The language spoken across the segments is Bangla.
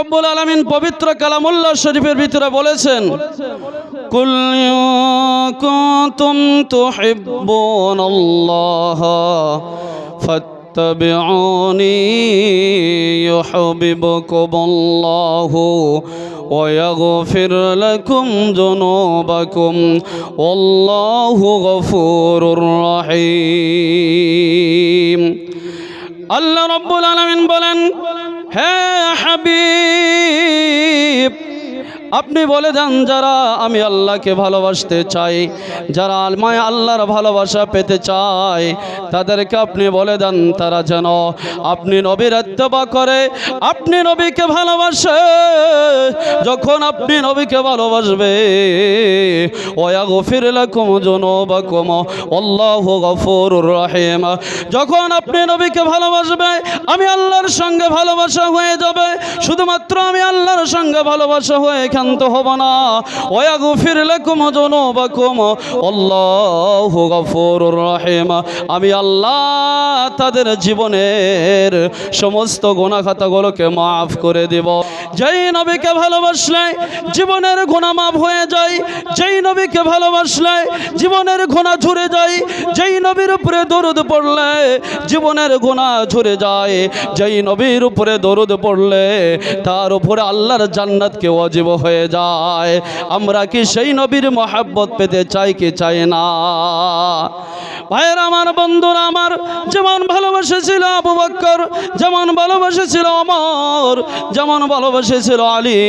রব্বুল আলামিন পবিত্র কালামুল্লাহ শরীফের ভিতরে বলেছেন কুল কুনতুম তুহিব্বুনাল্লাহ ফাত্তাবিউনি ইউহিব্বুকুমুল্লাহু ويغفر لكم ذنوبكم والله غفور رحيم আল্লাহ রব্বুল আলামিন বলেন হ্যাঁ হাবিব আপনি বলে দেন যারা আমি আল্লাহকে ভালোবাসতে চাই, যারা আলমায় আল্লাহর ভালোবাসা পেতে চায়, তাদেরকে আপনি বলে দেন তারা যেন আপনি নবীর এত্তবা করে, আপনি নবীকে ভালোবাসে, যখন আপনি নবীকে ভালোবাসবে ওয়া গফির লাকুম যুনুবাকুম, আল্লাহু গফুরুর রহিম। যখন আপনি নবীকে ভালোবাসবে, আমি আল্লাহর সঙ্গে ভালোবাসা হয়ে যাবে, শুধুমাত্র আমি আল্লাহর সঙ্গে ভালোবাসা হয়ে ক্ষান্ত হব না। ওয়া গফির লাকুম যুনুবাকুম। আল্লাহু গফুরুর রহিম। আমি আল্লাহ তাদের জীবনের সমস্ত গুনাহ খাতাগুলোকে মাফ করে দেব। যেই নবীকে ভালোবাসলে জীবনের গুনাহ মাফ হয়ে যায়। যেই নবীকে ভালোবাসলে জীবনের গুনাহ ঝরে যায়। যেই নবীর উপরে দরুদ পড়লে জীবনের গুনাহ ঝরে যায়। যেই নবীর উপরে দরুদ পড়লে তার উপরে আল্লাহর জান্নাতকে অজীব হয়ে যায়। আমরা কি সেই নবীর মহাব্বত পেতে চাই কি চাই না? ভাইয়ের আমার, বন্ধুরা আমার, যেমন ভালোবাসেছিল আবু বক্কর, যেমন ভালোবাসেছিল অমর যেমন ভালোবাসেছিল আলী,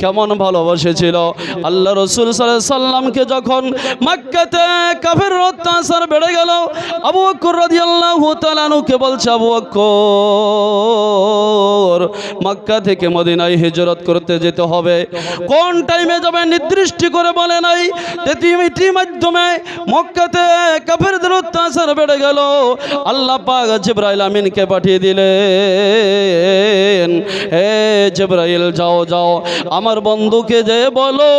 কেমন ভালোবাসেছিল। আল্লাহ রসুল সাল্লামকে যখন মক্কাতে কাফের অত্যাচার বেড়ে গেল। আবু বক্কর রাদিয়াল্লাহু তাআলাকে বলছে, আবু বক্কর মক্কা থেকে মদিনায় হিজরত করতে যেতে হবে। কোন টাইমে যাবে নির্দিষ্ট করে বলে নাই। ইতির মাধ্যমে মক্কাতে কাফেরদের অত্যাচার বেড়ে গেল। আল্লাহ পাক জিব্রাইল আমিনকে পাঠিয়ে দিলেন, হে জিব্রাইল, যাও যাও। আমার বন্ধুকে যে বলো,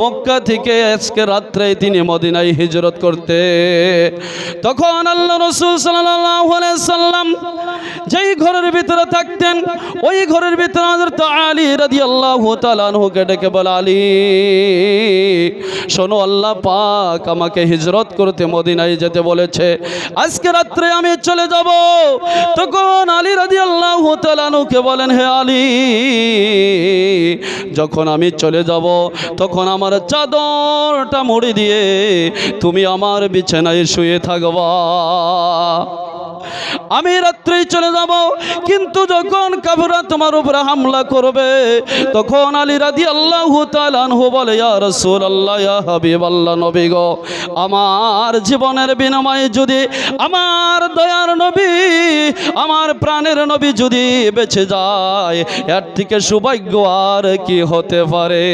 মক্কা থেকে আজকে রাত্রে তিনি মদিনায় হিজরত করতে। তখন আল্লাহ রসুল সাল্লাম যেই ঘরের ভিতরে থাকতেন, ওই ঘরের ভিতরে হযরত আলী রাদিয়াল্লাহু তাআলা আনহুকে ডেকে বলে, আলী, শোনো, আল্লাহ পাক আমাকে হিজরত করতে মদিনায় যেতে বলেছে। আজকে রাত্রে আমি চলে যাব। তখন আলী রাজি আল্লাহ আনহুকে বলেন, হে আলী, যখন আমি চলে যাব, তখন আমার চাদরটা মুড়ি দিয়ে তুমি আমার বিছানায় শুয়ে থাকবা। আমি রাত্রেই চলে যাব, কিন্তু যখন কাবরা তোমার উপরে হামলা করবে, তখন আলী রাদি আল্লাহ তালানহু বলে, ইয়া রসুল আল্লাহ ইয়া হাবিব আল্লাহ নবী গো, আমার জীবনের বিনিময়ে যদি আমার দয়ার নবী, আমার প্রাণের নবী যদি বেঁচে যায়, এর থেকে সৌভাগ্য আর কি হতে পারে?